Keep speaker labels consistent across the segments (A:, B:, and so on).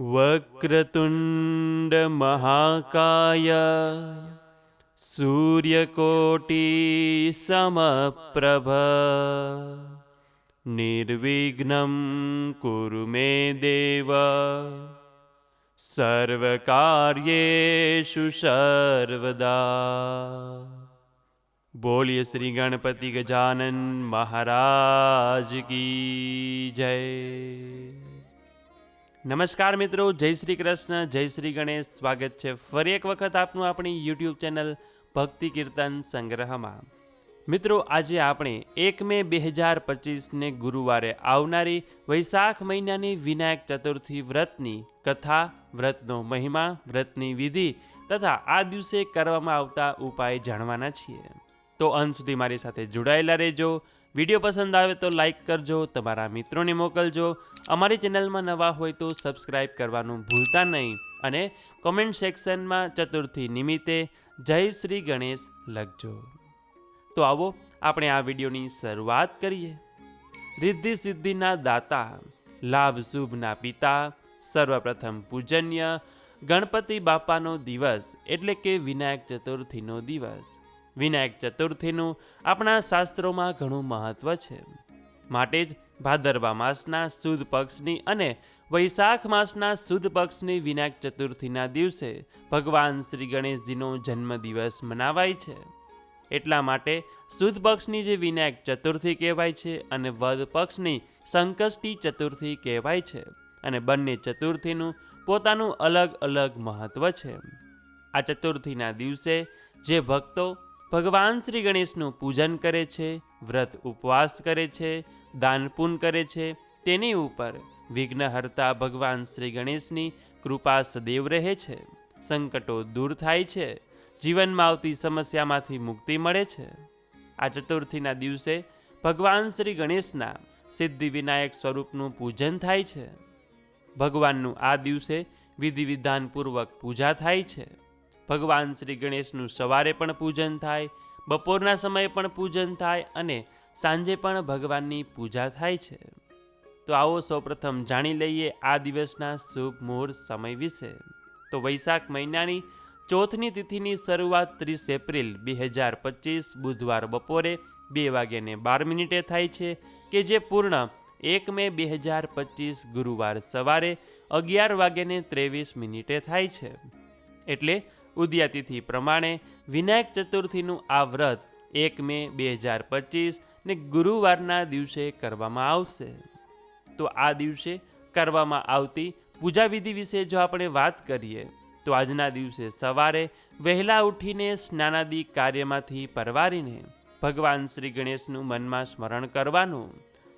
A: वक्रतुण्डमहाकाय सूर्यकोटिसमप्रभ। निर्विघ्नं कुरु मे देव। सर्वकार्येषु सर्वदा। बोलिय गजानन महाराज की जय। નમસ્કાર મિત્રો, જય શ્રી કૃષ્ણ, જય શ્રી ગણેશ. સ્વાગત છે ફરી એક વખત આપનું આપણી યુટ્યુબ ચેનલ ભક્તિ કીર્તન સંગ્રહમાં. મિત્રો, આજે આપણે એક મે બે હજાર પચીસને ગુરુવારે આવનારી વૈશાખ મહિનાની વિનાયક ચતુર્થી વ્રતની કથા, વ્રતનો મહિમા, વ્રતની વિધિ તથા આ દિવસે કરવામાં આવતા ઉપાય જાણવાના છીએ. તો અંત સુધી મારી સાથે જોડાયેલા રહેજો. વીડિયો પસંદ આવે તો લાઈક કરજો, તમારા મિત્રોને મોકલજો. અમારી ચેનલમાં નવા હોય તો સબસ્ક્રાઈબ કરવાનું ભૂલતા નહીં અને કોમેન્ટ સેક્શનમાં ચતુર્થી નિમિત્તે જય શ્રી ગણેશ લખજો. તો આવો આપણે આ વિડીયોની શરૂઆત કરીએ. રિદ્ધિ સિદ્ધિના દાતા, લાભ શુભના પિતા, સર્વપ્રથમ પૂજન્ય, ગણપતિ બાપાનો દિવસ એટલે કે વિનાયક ચતુર્થીનો દિવસ. વિનાયક ચતુર્થીનું આપણા શાસ્ત્રોમાં ઘણું મહત્ત્વ છે. માટે જ ભાદરવા માસના સુદ પક્ષની અને વૈશાખ માસના સુદ પક્ષની વિનાયક ચતુર્થીના દિવસે ભગવાન શ્રી ગણેશજીનો જન્મદિવસ મનાવાય છે. એટલા માટે સુદ પક્ષની જે વિનાયક ચતુર્થી કહેવાય છે અને વદ પક્ષની સંકષ્ટી ચતુર્થી કહેવાય છે અને બંને ચતુર્થીનું પોતાનું અલગ અલગ મહત્ત્વ છે. આ ચતુર્થીના દિવસે જે ભક્તો ભગવાન શ્રી ગણેશનું પૂજન કરે છે, વ્રત ઉપવાસ કરે છે દાનપુન કરે છે. તેની ઉપર વિઘ્નહર્તા ભગવાન શ્રી ગણેશની કૃપા સદૈવ રહે છે. સંકટો દૂર થાય છે. જીવનમાં આવતી સમસ્યામાંથી મુક્તિ મળે છે. આ ચતુર્થીના દિવસે ભગવાન શ્રી ગણેશના સિદ્ધિ વિનાયક સ્વરૂપનું પૂજન થાય છે. ભગવાનનું આ દિવસે વિધિ વિધાનપૂર્વક પૂજા થાય છે. ભગવાન શ્રી ગણેશનું સવારે પણ પૂજન થાય, બપોરના સમયે પણ પૂજન થાય અને સાંજે પણ ભગવાનની પૂજા થાય છે. તો આવો સૌપ્રથમ જાણી લઈએ આ દિવસના શુભ મુહૂર્ત સમય વિશે. તો વૈશાખ મહિનાની ચોથની તિથિની શરૂઆત ત્રીસ એપ્રિલ બે હજાર પચીસ બુધવાર બપોરે બે વાગ્યાને બાર મિનિટે થાય છે કે જે પૂર્ણ એક મે બે હજાર પચીસ ગુરુવાર સવારે અગિયાર વાગ્યાને ત્રેવીસ મિનિટે થાય છે. એટલે ઉદયાતિથિ પ્રમાણે વિનાયક ચતુર્થીનું આ વ્રત એક મે બે હજાર પચીસ ને ગુરુવારના દિવસે કરવામાં આવશે. તો આ દિવસે કરવામાં આવતી પૂજા વિધિ વિશે જો આપણે વાત કરીએ, તો આજના દિવસે સવારે વહેલા ઉઠીને સ્નાનાદિ કાર્યમાંથી પરવારીને ભગવાન શ્રી ગણેશનું મનમાં સ્મરણ કરવાનું.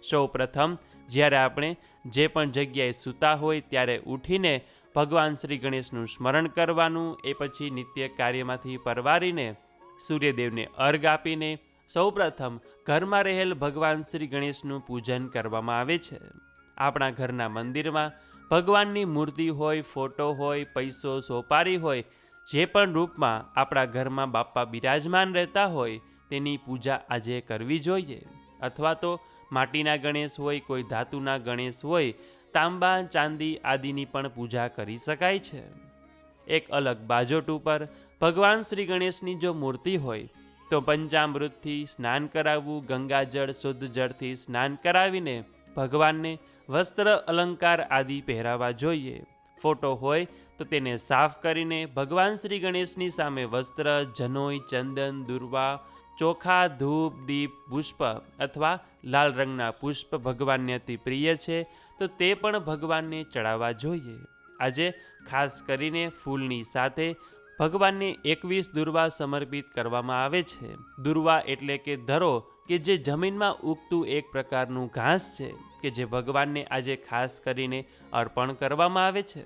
A: સૌ પ્રથમ જ્યારે આપણે જે પણ જગ્યાએ સૂતા હોય ત્યારે ઉઠીને ભગવાન શ્રી ગણેશનું સ્મરણ કરવાનું, એ પછી નિત્ય કાર્યમાંથી પરવારીને સૂર્યદેવને અર્ઘ આપીને સૌપ્રથમ ઘરમાં રહેલ ભગવાન શ્રી ગણેશનું પૂજન કરવામાં આવે છે. આપણા ઘરના મંદિરમાં ભગવાનની મૂર્તિ હોય, ફોટો હોય, પૈસો સોપારી હોય, જે પણ રૂપમાં આપણા ઘરમાં બાપા બિરાજમાન રહેતા હોય, તેની પૂજા આજે કરવી જોઈએ. અથવા તો માટીના ગણેશ હોય, કોઈ ધાતુના ગણેશ હોય તાંબા, ચાંદી આદિની પણ પૂજા કરી શકાય છે. એક અલગ બાજોટ ઉપર ભગવાન શ્રી ગણેશની જો મૂર્તિ હોય, તો પંચામૃતથી સ્નાન કરાવવું, ગંગાજળ શુદ્ધ જળથી સ્નાન કરાવીને ભગવાનને વસ્ત્ર, અલંકાર આદિ પહેરાવા જોઈએ. ફોટો હોય તો તેને સાફ કરીને ભગવાન શ્રી ગણેશની સામે વસ્ત્ર, જનોઈ, ચંદન, દુર્વા ચોખા, ધૂપ, દીપ, પુષ્પ અથવા લાલ રંગના પુષ્પ ભગવાનને અતિ પ્રિય છે, તો તે પણ ભગવાનને ચડાવવા જોઈએ. આજે ખાસ કરીને ફૂલની સાથે ભગવાનને એકવીસ દુર્વા સમર્પિત કરવામાં આવે છે. દુર્વા એટલે કે ધરો, કે જે જમીનમાં ઉગતું એક પ્રકારનું ઘાસ છે, કે જે ભગવાનને આજે ખાસ કરીને અર્પણ કરવામાં આવે છે.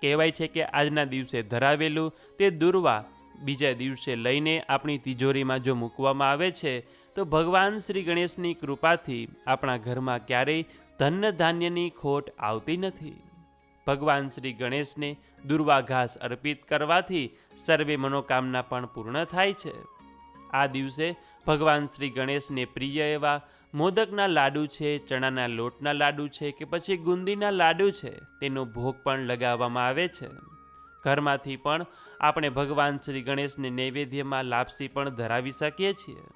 A: કહેવાય છે કે આજના દિવસે ધરાવેલું તે દુર્વા બીજા દિવસે લઈને આપણી તિજોરીમાં જો મૂકવામાં આવે છે, તો ભગવાન શ્રી ગણેશની કૃપાથી આપણા ઘરમાં ક્યારેય ધન ધાન્યની ખોટ આવતી નથી. ભગવાન શ્રી ગણેશને દુર્વા ઘાસ અર્પિત કરવાથી સર્વે મનોકામના પણ પૂર્ણ થાય છે. આ દિવસે ભગવાન શ્રી ગણેશને પ્રિય એવા મોદકના લાડુ છે, ચણાના લોટના લાડુ છે કે પછી ગુંદીના લાડુ છે, તેનો ભોગ પણ લગાવવામાં આવે છે. ઘરમાંથી પણ આપણે ભગવાન શ્રી ગણેશને નૈવેદ્યમાં લાપસી પણ ધરાવી શકીએ છીએ.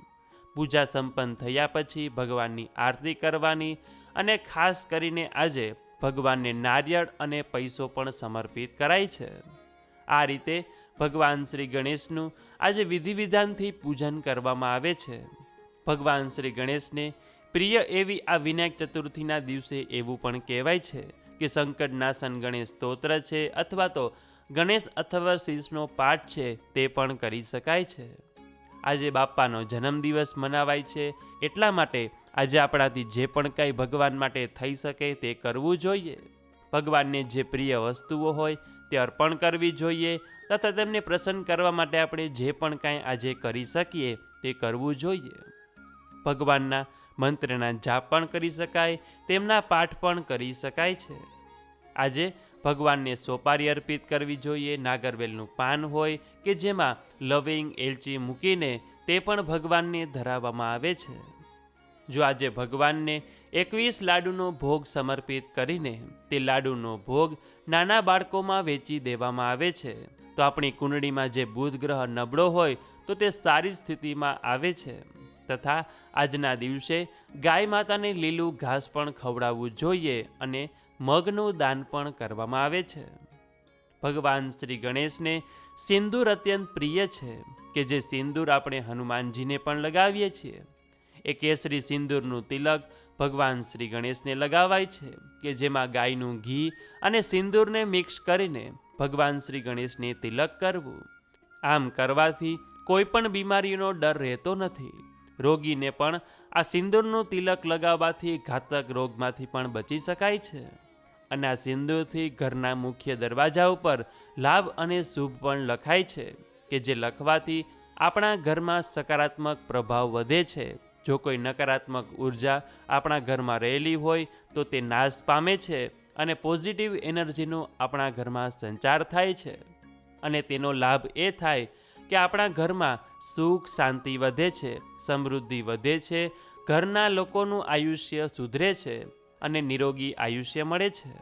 A: પૂજા સંપન્ન થયા પછી ભગવાનની આરતી કરવાની અને ખાસ કરીને આજે ભગવાનને નારિયેળ અને પૈસો પણ સમર્પિત કરાય છે. આ રીતે ભગવાન શ્રી ગણેશનું આજે વિધિ વિધાનથી પૂજન કરવામાં આવે છે. ભગવાન શ્રી ગણેશને પ્રિય એવી આ વિનાયક ચતુર્થીના દિવસે એવું પણ કહેવાય છે કે સંકટનાશન ગણેશ સ્તોત્ર છે અથવા તો ગણેશ અથવા શીર્ષનો પાઠ છે તે પણ કરી શકાય છે. આજે બાપાનો જન્મદિવસ મનાવાય છે, એટલા માટે આજે આપણાથી જે પણ કાંઈ ભગવાન માટે થઈ શકે તે કરવું જોઈએ. ભગવાનને જે પ્રિય વસ્તુઓ હોય તે અર્પણ કરવી જોઈએ, તથા તેમને પ્રસન્ન કરવા માટે આપણે જે પણ કાંઈ આજે કરી શકીએ તે કરવું જોઈએ. ભગવાનના મંત્રના જાપ પણ કરી શકાય, તેમના પાઠ પણ કરી શકાય છે. આજે ભગવાનને સોપારી અર્પિત કરવી જોઈએ, નાગરવેલનું પાન હોય કે જેમાં લવિંગ એલચી મૂકીને તે પણ ભગવાનને ધરાવવામાં આવે છે. જો આજે ભગવાનને એકવીસ લાડુનો ભોગ સમર્પિત કરીને તે લાડુનો ભોગ નાના બાળકોમાં વેચી દેવામાં આવે છે, તો આપણી કુંડળીમાં જે બુધ ગ્રહ નબળો હોય તો તે સારી સ્થિતિમાં આવે છે. તથા આજના દિવસે ગાય માતાને લીલું ઘાસ પણ ખવડાવવું જોઈએ અને મગનું દાન પણ કરવામાં આવે છે. ભગવાન શ્રી ગણેશને સિંદૂર અત્યંત પ્રિય છે, કે જે સિંદૂર આપણે હનુમાનજીને પણ લગાવીએ છીએ. એ કેસરી સિંદૂરનું તિલક ભગવાન શ્રી ગણેશને લગાવાય છે, કે જેમાં ગાયનું ઘી અને સિંદૂરને મિક્સ કરીને ભગવાન શ્રી ગણેશને તિલક કરવું. આમ કરવાથી કોઈ પણ બીમારીનો ડર રહેતો નથી. રોગીને પણ આ સિંદૂરનું તિલક લગાવવાથી ઘાતક રોગમાંથી પણ બચી શકાય છે. અને આ સિંદૂરથી ઘરના મુખ્ય દરવાજા ઉપર લાભ અને શુભ પણ લખાય છે, કે જે લખવાથી આપણા ઘરમાં સકારાત્મક પ્રભાવ વધે છે. જો કોઈ નકારાત્મક ઊર્જા આપણા ઘરમાં રહેલી હોય, તો તે નાશ પામે છે અને પોઝિટિવ એનર્જીનો આપણા ઘરમાં સંચાર થાય છે. અને તેનો લાભ એ થાય કે આપણા ઘરમાં સુખ, શાંતિ વધે છે, સમૃદ્ધિ વધે છે, ઘરના લોકોનું આયુષ્ય સુધરે છે. અને નિરોગી આયુષ્ય મળે છે.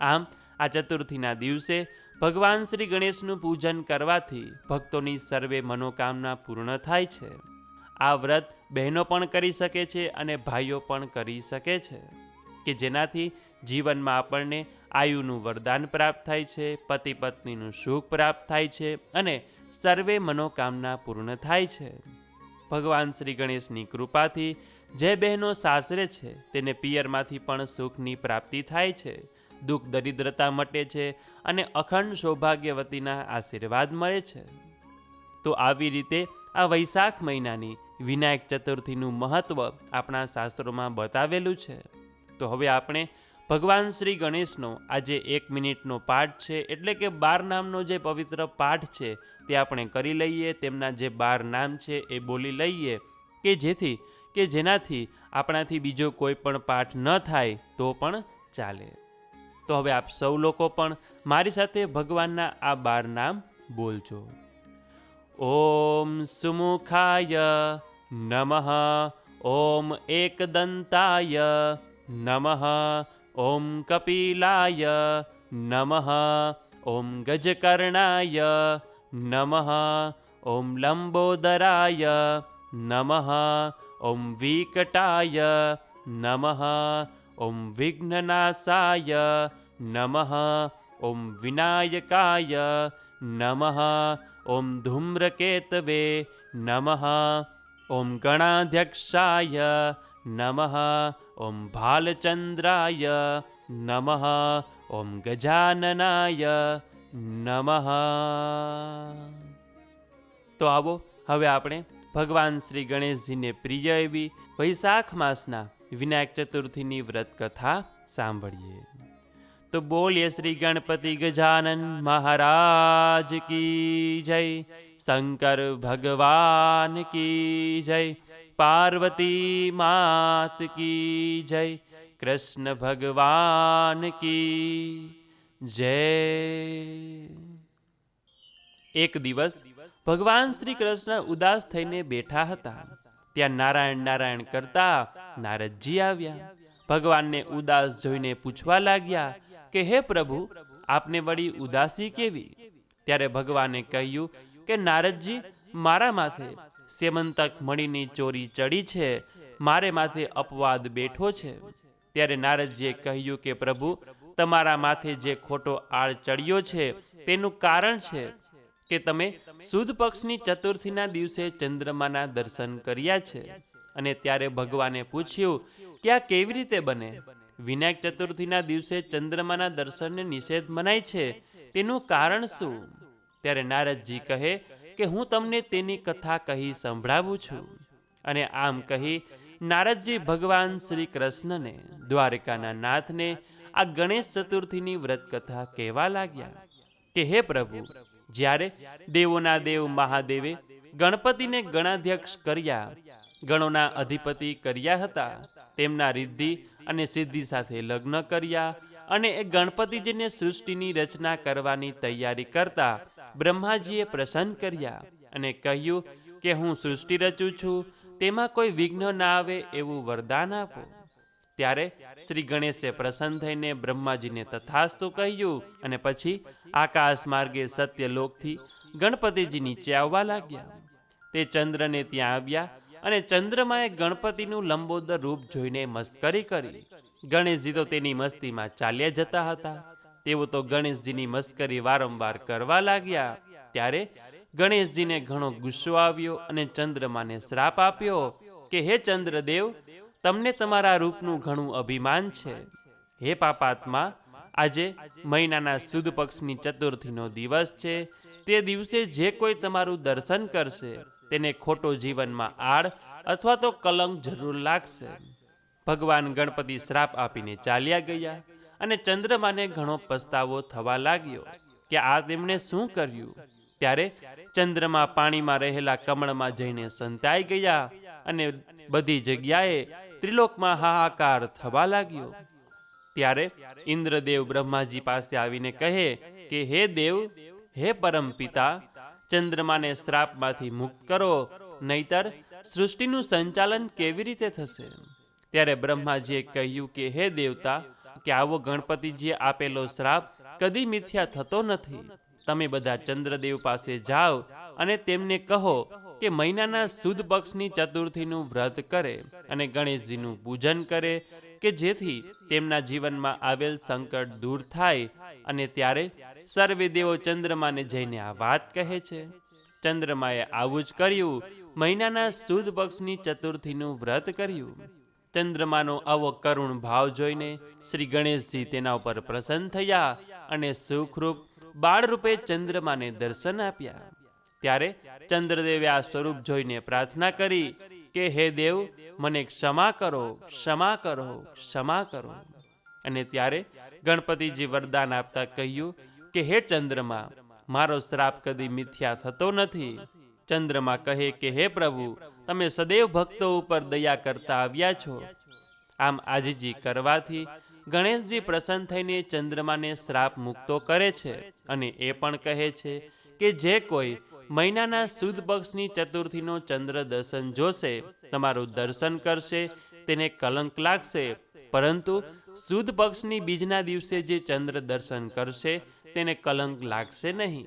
A: આમ, આ ચતુર્થીના દિવસે ભગવાન શ્રી ગણેશનું પૂજન કરવાથી ભક્તોની સર્વે મનોકામના પૂર્ણ થાય છે. આ વ્રત બહેનો પણ કરી શકે છે અને ભાઈઓ પણ કરી શકે છે, કે જેનાથી જીવનમાં આપણને આયુનું વરદાન પ્રાપ્ત થાય છે પતિ પત્નીનું સુખ પ્રાપ્ત થાય છે અને સર્વે મનોકામના પૂર્ણ થાય છે. ભગવાન શ્રી ગણેશની કૃપાથી જે બહેનો સાસરે છે, તેને પિયરમાંથી પણ સુખની પ્રાપ્તિ થાય છે. દુઃખ દરિદ્રતા મટે છે અને અખંડ સૌભાગ્યવતીના આશીર્વાદ મળે છે. તો આવી રીતે આ વૈશાખ મહિનાની વિનાયક ચતુર્થીનું મહત્ત્વ આપણા શાસ્ત્રોમાં બતાવેલું છે. તો હવે આપણે ભગવાન શ્રી ગણેશનો આજે એક મિનિટનો પાઠ છે, એટલે કે બાર નામનો જે પવિત્ર પાઠ છે તે આપણે કરી લઈએ, તેમના જે બાર નામ છે એ બોલી લઈએ, કે જેથી, કે જેનાથી આપણાથી બીજો કોઈ પણ પાઠ ન થાય તો પણ ચાલે. તો હવે આપ સૌ લોકો પણ મારી સાથે ભગવાનના આ બાર નામ બોલજો. ઓમ સુમુખાય નમઃ, ઓમ એકદંતાય નમઃ ॐ कपिलाय नमः ॐ गजकर्णाय नमः ॐ लम्बोदराय नमः ॐ विकटाय नमः ॐ विघ्ननाशाय नमः ॐ विनायकाय नमः ॐ धूम्रकेतवे नमः ॐ गणाध्यक्षाय नमः ઓમ ભાલચંદ્રાય નમઃ ઓમ ગજાનનાય નમઃ તો આવો હવે આપણે ભગવાન શ્રી ગણેશજીને પ્રિય એવી વૈશાખ માસના વિનાયક ચતુર્થીની વ્રત કથા સાંભળીએ. તો બોલીએ શ્રી ગણપતિ ગજાનન મહારાજ કી જય, શંકર ભગવાન કી જય પાર્વતી માત કી જય, કૃષ્ણ ભગવાન કી જય. એક દિવસ ભગવાન શ્રી કૃષ્ણ ઉદાસ થઈને બેઠા હતા. ત્યાં નારાયણ નારાયણ કરતા નારદજી આવ્યા. ભગવાનને ઉદાસ જોઈને પૂછવા લાગ્યા કે, હે પ્રભુ, આપને વળી ઉદાસી કેવી? ત્યારે ભગવાને કહ્યું કે, નારદજી, મારા માથે સેમંતક મણીની ચોરી ચડી છે, મારે માથે અપવાદ બેઠો છે. ત્યારે નારદજીએ કહ્યું કે, પ્રભુ, તમારા માથે જે ખોટો આળ ચડ્યો છે, તેનું કારણ છે કે તમે સુદ પક્ષની ચતુર્થીના દિવસે ચંદ્રમાના દર્શન કર્યા છે. અને ત્યારે ભગવાને પૂછ્યું કે, આ કેવી રીતે બને? વિનાયક ચતુર્થીના દિવસે ચંદ્રમાના દર્શનને નિષેધ મનાય છે, તેનું કારણ શું? ત્યારે નારદજી કહે કે હું તમને તેની કથા કહી સંભળાવું છું. અને આમ કહી નારદજી ભગવાન શ્રી કૃષ્ણને દ્વારકાના નાથને આ ગણેશ ચતુર્થીની વ્રત કથા કહેવા લાગ્યા કે, હે પ્રભુ, જ્યારે દેવોના દેવ મહાદેવે ગણપતિને ગણાધ્યક્ષ કર્યા, ગણોના અધિપતિ કર્યા હતા, તેમના રિદ્ધિ અને સિદ્ધિ સાથે લગ્ન કર્યા અને એ ગણપતિજીને સૃષ્ટિની રચના કરવાની તૈયારી કરતા બ્રહ્માજીએ પ્રસન્ન કર્યા અને કહ્યું કે હું સૃષ્ટિ રચું છું, તેમાં કોઈ વિઘ્ન ના આવે એવું વરદાન આપો. ત્યારે શ્રી ગણેશે પ્રસન્ન થઈને બ્રહ્માજીને તથાસ્તુ કહ્યું અને પછી આકાશ માર્ગે સત્યલોકથી ગણપતિજી નીચે આવવા લાગ્યા. તે ચંદ્રને ત્યાં આવ્યા અને ચંદ્રમાએ ગણપતિનું લંબોદર રૂપ જોઈને મસ્કરી કરી. ગણેશજી તો તેની મસ્તીમાં ચાલ્યા જતા હતા. તેઓ તો ગણેશજીની મસ્કરી વારંવાર કરવા લાગ્યા. ત્યારે ગણેશજીને ઘણો ગુસ્સો આવ્યો અને ચંદ્રમાને શ્રાપ આપ્યો કે, હે ચંદ્રદેવ, તમને તમારા રૂપનું ઘણું અભિમાન છે. હે પાપાત્મા, આજે મહિનાના સુદ પક્ષની ચતુર્થીનો દિવસ છે. તે દિવસે જે કોઈ તમારું દર્શન કરશે, તેને ખોટો જીવનમાં આડ અથવા તો કલંક જરૂર લાગશે. ભગવાન ગણપતિ શ્રાપ આપીને ચાલ્યા ગયા. અને ચંદ્રમાને ઘણો પસ્તાવો થવા લાગ્યો કે આ તેમણે શું કર્યું? ત્યારે ચંદ્રમા પાણીમાં રહેલા કમળમાં જઈને સંતાઈ ગયા અને બધી જગ્યાએ ત્રિલોકમાં હાહાકાર થવા લાગ્યો. ત્યારે ઇન્દ્રદેવ બ્રહ્માજી પાસે આવીને કહે કે, હે દેવ, હે પરમ પિતા, ચંદ્રમાને શ્રાપમાંથી મુક્ત કરો, નહીતર સૃષ્ટિનું સંચાલન કેવી રીતે થશે? ત્યારે બ્રહ્માજીએ કહ્યું કે, હે દેવતા કે આવો ગણપતિજીએ આપેલો શ્રાપ કદી મિથ્યા થતો નથી. તમે બધા ચંદ્રદેવ પાસે જાઓ અને તેમને કહો કે મહિનાના સુદ પક્ષની ચતુર્થીનું વ્રત કરે અને ગણેશજીનું પૂજન કરે કે જેથી તેમના જીવનમાં આવેલ સંકટ દૂર થાય અને ત્યારે સર્વે દેવો ચંદ્રમાને જઈને આ વાત કહે છે. ચંદ્રમાએ આવું જ કર્યું. મહિનાના સુદ પક્ષની ચતુર્થીનું વ્રત કર્યું. ચંદ્રમાનો આવો કરુણ ભાવ જોઈને શ્રી ગણેશજી તેના ઉપર પ્રસન્ન થયા અને સુખરૂપ બાળરૂપે ચંદ્રમાને દર્શન આપ્યા. ત્યારે ચંદ્રદેવે આ સ્વરૂપ જોઈને પ્રાર્થના કરી કે, હે દેવ, મને ક્ષમા કરો ક્ષમા કરો ક્ષમા કરો. અને ત્યારે ગણપતિજી વરદાન આપતા કહ્યું કે, હે ચંદ્રમા, મારો શ્રાપ કદી મિથ્યા થતો નથી. ચંદ્રમા કહે કે, હે પ્રભુ તમે સદૈવ ભક્તો ઉપર દયા કરતા આવ્યા છો. આમ આજીજી કરવાથી ગણેશજી પ્રસન્ન થઈને ચંદ્રમાને શ્રાપ મુક્તો કરે છે અને એ પણ કહે છે કે જે કોઈ મહિનાના સુદ પક્ષની ચતુર્થીનો ચંદ્ર દર્શન જોશે, તમારું દર્શન કરશે, તેને કલંક લાગશે. પરંતુ સુદ પક્ષની બીજના દિવસે જે ચંદ્ર દર્શન કરશે, તેને કલંક લાગશે નહીં.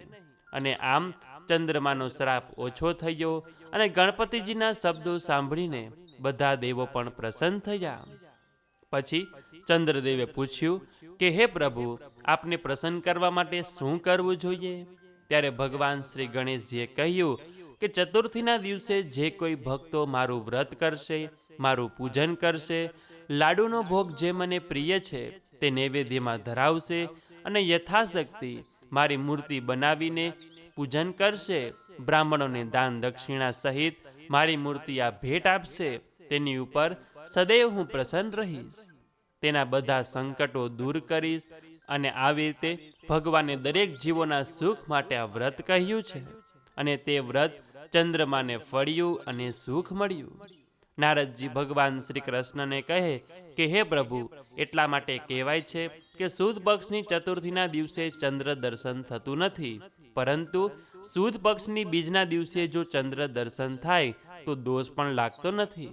A: અને આમ ચંદ્રમાનો શ્રાપ ઓછો થયો અને ગણપતિજીના શબ્દો સાંભળીને બધા દેવો પણ પ્રસન્ન થયા. પછી ચંદ્રદેવે પૂછ્યું કે, હે પ્રભુ, આપને પ્રસન્ન કરવા માટે શું કરવું જોઈએ? ત્યારે ભગવાન શ્રી ગણેશજીએ કહ્યું કે, ચતુર્થીના દિવસે જે કોઈ ભક્તો મારું વ્રત કરશે, મારું પૂજન કરશે, લાડુનો ભોગ જે મને પ્રિય છે, તે નૈવેદ્યમાં ધરાવશે અને યથાશક્તિ મારી મૂર્તિ બનાવીને પૂજન કરશે બ્રાહ્મણોને દાન દક્ષિણા સહિત મારી મૂર્તિ આ ભેટ આપશે, તેની ઉપર સદૈવ હું પ્રસન્ન રહીશ. તેના બધા સંકટો દૂર કરીશ અને આવી રીતે ભગવાને દરેક જીવોના સુખ માટે આ વ્રત કહ્યું છે અને તે વ્રત ચંદ્રમાને ફળ્યું અને સુખ મળ્યું. નારદજી ભગવાન શ્રી કૃષ્ણને કહે કે, હે પ્રભુ, એટલા માટે કહેવાય છે કે સુદ પક્ષની ચતુર્થીના દિવસે ચંદ્ર દર્શન થતું નથી, પરંતુ સુદ પક્ષની બીજના દિવસે જો ચંદ્ર દર્શન થાય, તો દોષ પણ લાગતો નથી.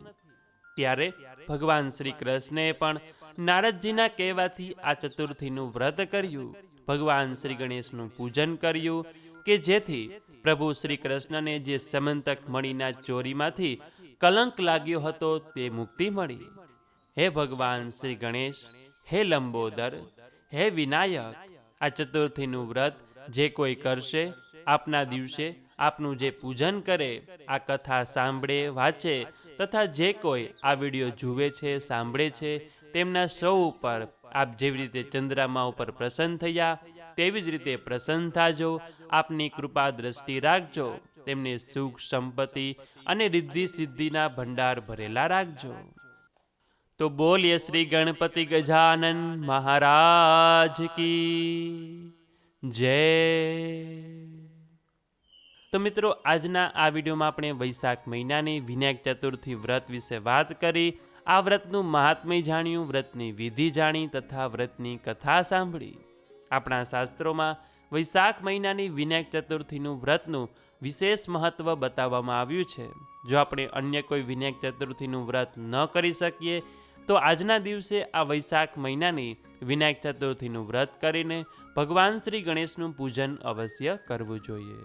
A: ત્યારે ભગવાન શ્રી કૃષ્ણએ પણ નારદજીના કહેવાથી આ ચતુર્થીનું વ્રત કર્યું. ભગવાન શ્રી ગણેશનું પૂજન કર્યું, કે જેથી પ્રભુ શ્રી કૃષ્ણને જે સમંતક મણીના ચોરીમાંથી કલંક લાગ્યો હતો, તે મુક્તિ મળી. હે ભગવાન શ્રી ગણેશ, હે લંબોદર, હે વિનાયક, આ ચતુર્થીનું વ્રત જે કોઈ કરશે આપના દિવસે આપનું જે પૂજન કરે, આ કથા સાંભળે, વાંચે તથા જે કોઈ આ વીડિયો જુએ છે, સાંભળે છે, તેમના સૌ ઉપર આપ જેવી રીતે ચંદ્રામા ઉપર પ્રસન્ન થયા, તેવી જ રીતે પ્રસન્ન થાજો, આપની કૃપા દ્રષ્ટિ રાખજો, તેમને સુખ, સંપત્તિ અને રિદ્ધિ સિદ્ધિના ભંડાર ભરેલા રાખજો. તો બોલીએ શ્રી ગણપતિ ગજાનન મહારાજ કી જય. તો મિત્રો, આજના આ વિડીયોમાં આપણે વૈશાખ મહિનાની વિનાયક ચતુર્થી વ્રત વિશે વાત કરી. આ વ્રતનું મહાત્મય જાણ્યું, વ્રતની વિધિ જાણી તથા વ્રતની કથા સાંભળી. આપણા શાસ્ત્રોમાં વૈશાખ મહિનાની વિનાયક ચતુર્થીનું વ્રતનું વિશેષ મહત્વ બતાવવામાં આવ્યું છે. જો આપણે અન્ય કોઈ વિનાયક ચતુર્થીનું વ્રત ન કરી શકીએ, તો આજના દિવસે આ વૈશાખ મહિનાની વિનાયક ચતુર્થીનું વ્રત કરીને ભગવાન શ્રી ગણેશનું પૂજન અવશ્ય કરવું જોઈએ.